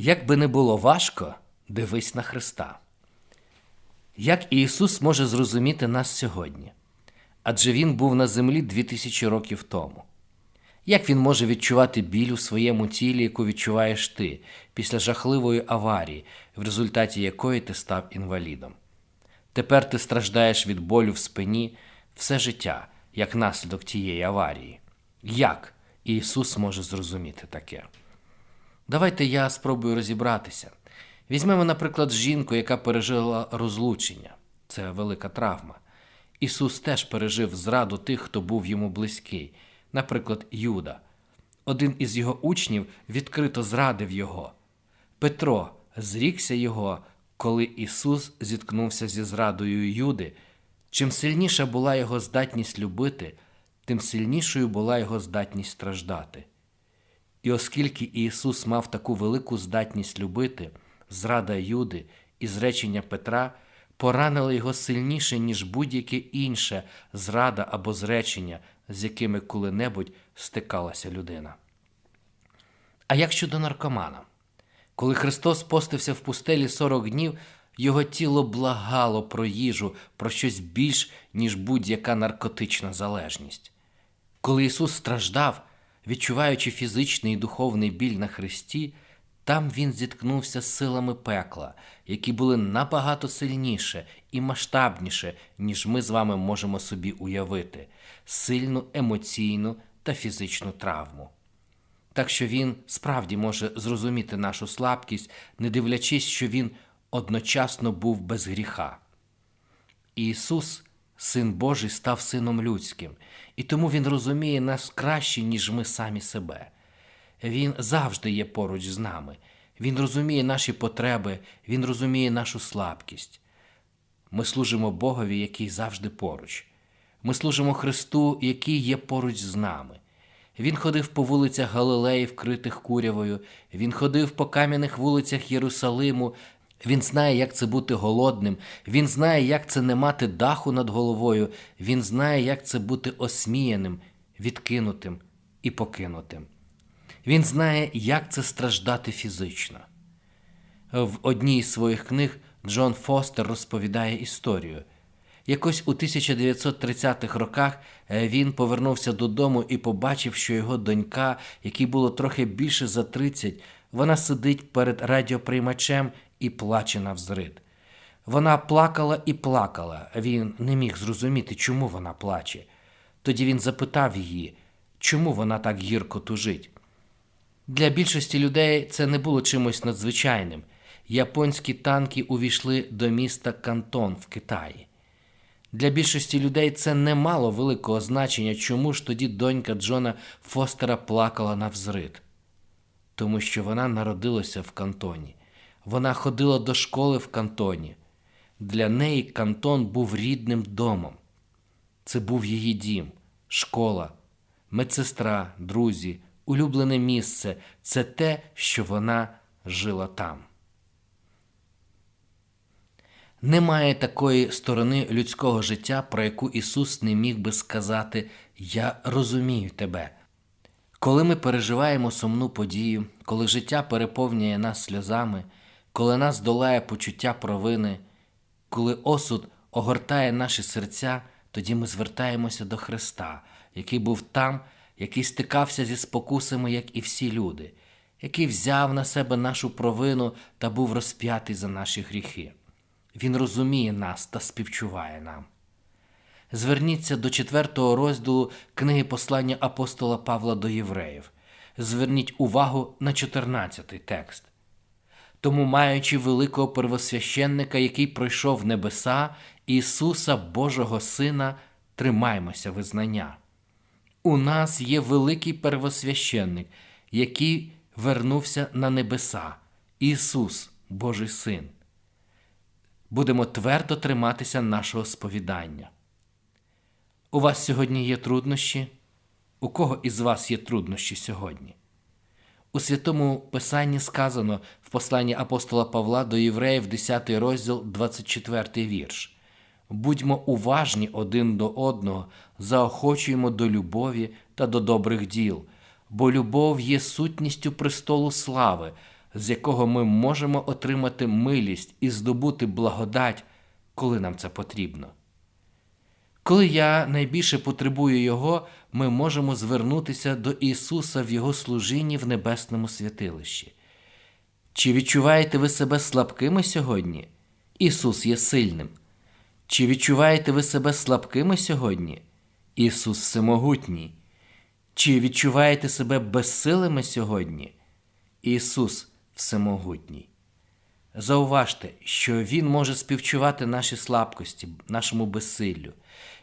Як би не було важко, дивись на Христа. Як Ісус може зрозуміти нас сьогодні? Адже Він був на землі дві тисячі років тому. Як він може відчувати біль у своєму тілі, яку відчуваєш ти після жахливої аварії, в результаті якої ти став інвалідом? Тепер ти страждаєш від болю в спині все життя, як наслідок тієї аварії. Як Ісус може зрозуміти таке? Давайте я спробую розібратися. Візьмемо, наприклад, жінку, яка пережила розлучення. Це велика травма. Ісус теж пережив зраду тих, хто був йому близький, наприклад, Юда. Один із його учнів відкрито зрадив його. Петро зрікся його, коли Ісус зіткнувся зі зрадою Юди. Чим сильніша була його здатність любити, тим сильнішою була його здатність страждати. І оскільки Ісус мав таку велику здатність любити, зрада Юди і зречення Петра поранили його сильніше, ніж будь-яке інше зрада або зречення, з якими коли-небудь стикалася людина. А як щодо наркомана? Коли Христос постився в пустелі 40 днів, його тіло благало про їжу, про щось більш, ніж будь-яка наркотична залежність. Коли Ісус страждав, відчуваючи фізичний і духовний біль на Христі, там Він зіткнувся з силами пекла, які були набагато сильніше і масштабніше, ніж ми з вами можемо собі уявити, сильну емоційну та фізичну травму. Так що він справді може зрозуміти нашу слабкість, не дивлячись, що він одночасно був без гріха. Ісус, Син Божий, став сином людським, і тому Він розуміє нас краще, ніж ми самі себе. Він завжди є поруч з нами. Він розуміє наші потреби, Він розуміє нашу слабкість. Ми служимо Богові, який завжди поруч. Ми служимо Христу, який є поруч з нами. Він ходив по вулицях Галилеї, вкритих курявою, він ходив по кам'яних вулицях Єрусалиму. Він знає, як це бути голодним, він знає, як це не мати даху над головою, він знає, як це бути осміяним, відкинутим і покинутим. Він знає, як це страждати фізично. В одній з своїх книг Джон Фостер розповідає історію. Якось у 1930-х роках е, він повернувся додому і побачив, що його донька, якій було трохи більше за 30, вона сидить перед радіоприймачем і плаче навзрид. Вона плакала і плакала. Він не міг зрозуміти, чому вона плаче. Тоді він запитав її, чому вона так гірко тужить. Для більшості людей це не було чимось надзвичайним. Японські танки увійшли до міста Кантон в Китаї. Для більшості людей це не мало великого значення, чому ж тоді донька Джона Фостера плакала навзрид. Тому що вона народилася в Кантоні. Вона ходила до школи в Кантоні. Для неї Кантон був рідним домом. Це був її дім, школа, медсестра, друзі, улюблене місце це те, що вона жила там. Немає такої сторони людського життя, про яку Ісус не міг би сказати Я розумію тебе. Коли ми переживаємо сумну подію, коли життя переповнює нас сльозами, коли нас долає почуття провини, коли осуд огортає наші серця, тоді ми звертаємося до Христа, який був там, який стикався зі спокусами, як і всі люди, який взяв на себе нашу провину та був розп'ятий за наші гріхи. Він розуміє нас та співчуває нам. Зверніться до четвертого розділу книги послання апостола Павла до євреїв. Зверніть увагу на 14 текст. Тому, маючи великого первосвященника, який пройшов небеса, Ісуса Божого Сина, тримаймося визнання. У нас є великий первосвященник, який вернувся на небеса, Ісус, Божий Син. Будемо твердо триматися нашого сповідання. У вас сьогодні є труднощі? У кого із вас є труднощі сьогодні? У святому Писанні сказано в посланні апостола Павла до Євреїв, 10 розділ, 24 вірш. Будьмо уважні один до одного, заохочуємо до любові та до добрих діл, бо любов є сутністю престолу слави, з якого ми можемо отримати милість і здобути благодать, коли нам це потрібно. Коли я найбільше потребую Його, ми можемо звернутися до Ісуса в Його служінні в небесному святилищі. Чи відчуваєте ви себе слабкими сьогодні? Ісус є сильним. Чи відчуваєте ви себе слабкими сьогодні? Ісус всемогутній. Чи відчуваєте себе безсилими сьогодні? Ісус всемогутній. Зауважте, що Він може співчувати наші слабкості, нашому безсиллю.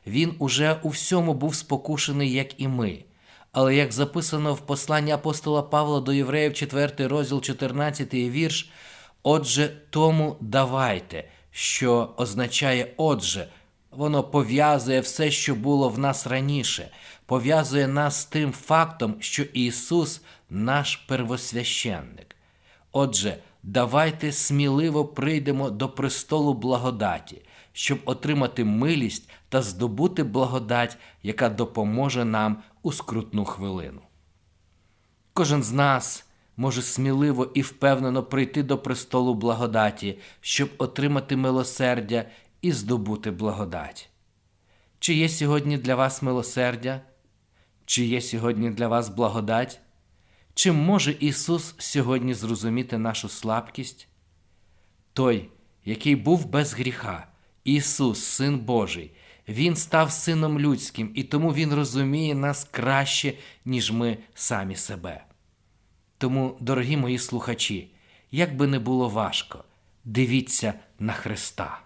Він уже у всьому був спокушений, як і ми. Але як записано в посланні апостола Павла до Євреїв, 4 розділ, 14 вірш, отже, тому давайте, що означає отже, воно пов'язує все, що було в нас раніше, пов'язує нас з тим фактом, що Ісус наш первосвященник. Отже, давайте сміливо прийдемо до престолу благодаті, щоб отримати милість та здобути благодать, яка допоможе нам у скрутну хвилину. Кожен з нас може сміливо і впевнено прийти до престолу благодаті, щоб отримати милосердя і здобути благодать. Чи є сьогодні для вас милосердя? Чи є сьогодні для вас благодать? Чи може Ісус сьогодні зрозуміти нашу слабкість? Той, який був без гріха, Ісус, Син Божий, Він став Сином людським, і тому Він розуміє нас краще, ніж ми самі себе. Тому, дорогі мої слухачі, як би не було важко, дивіться на Христа.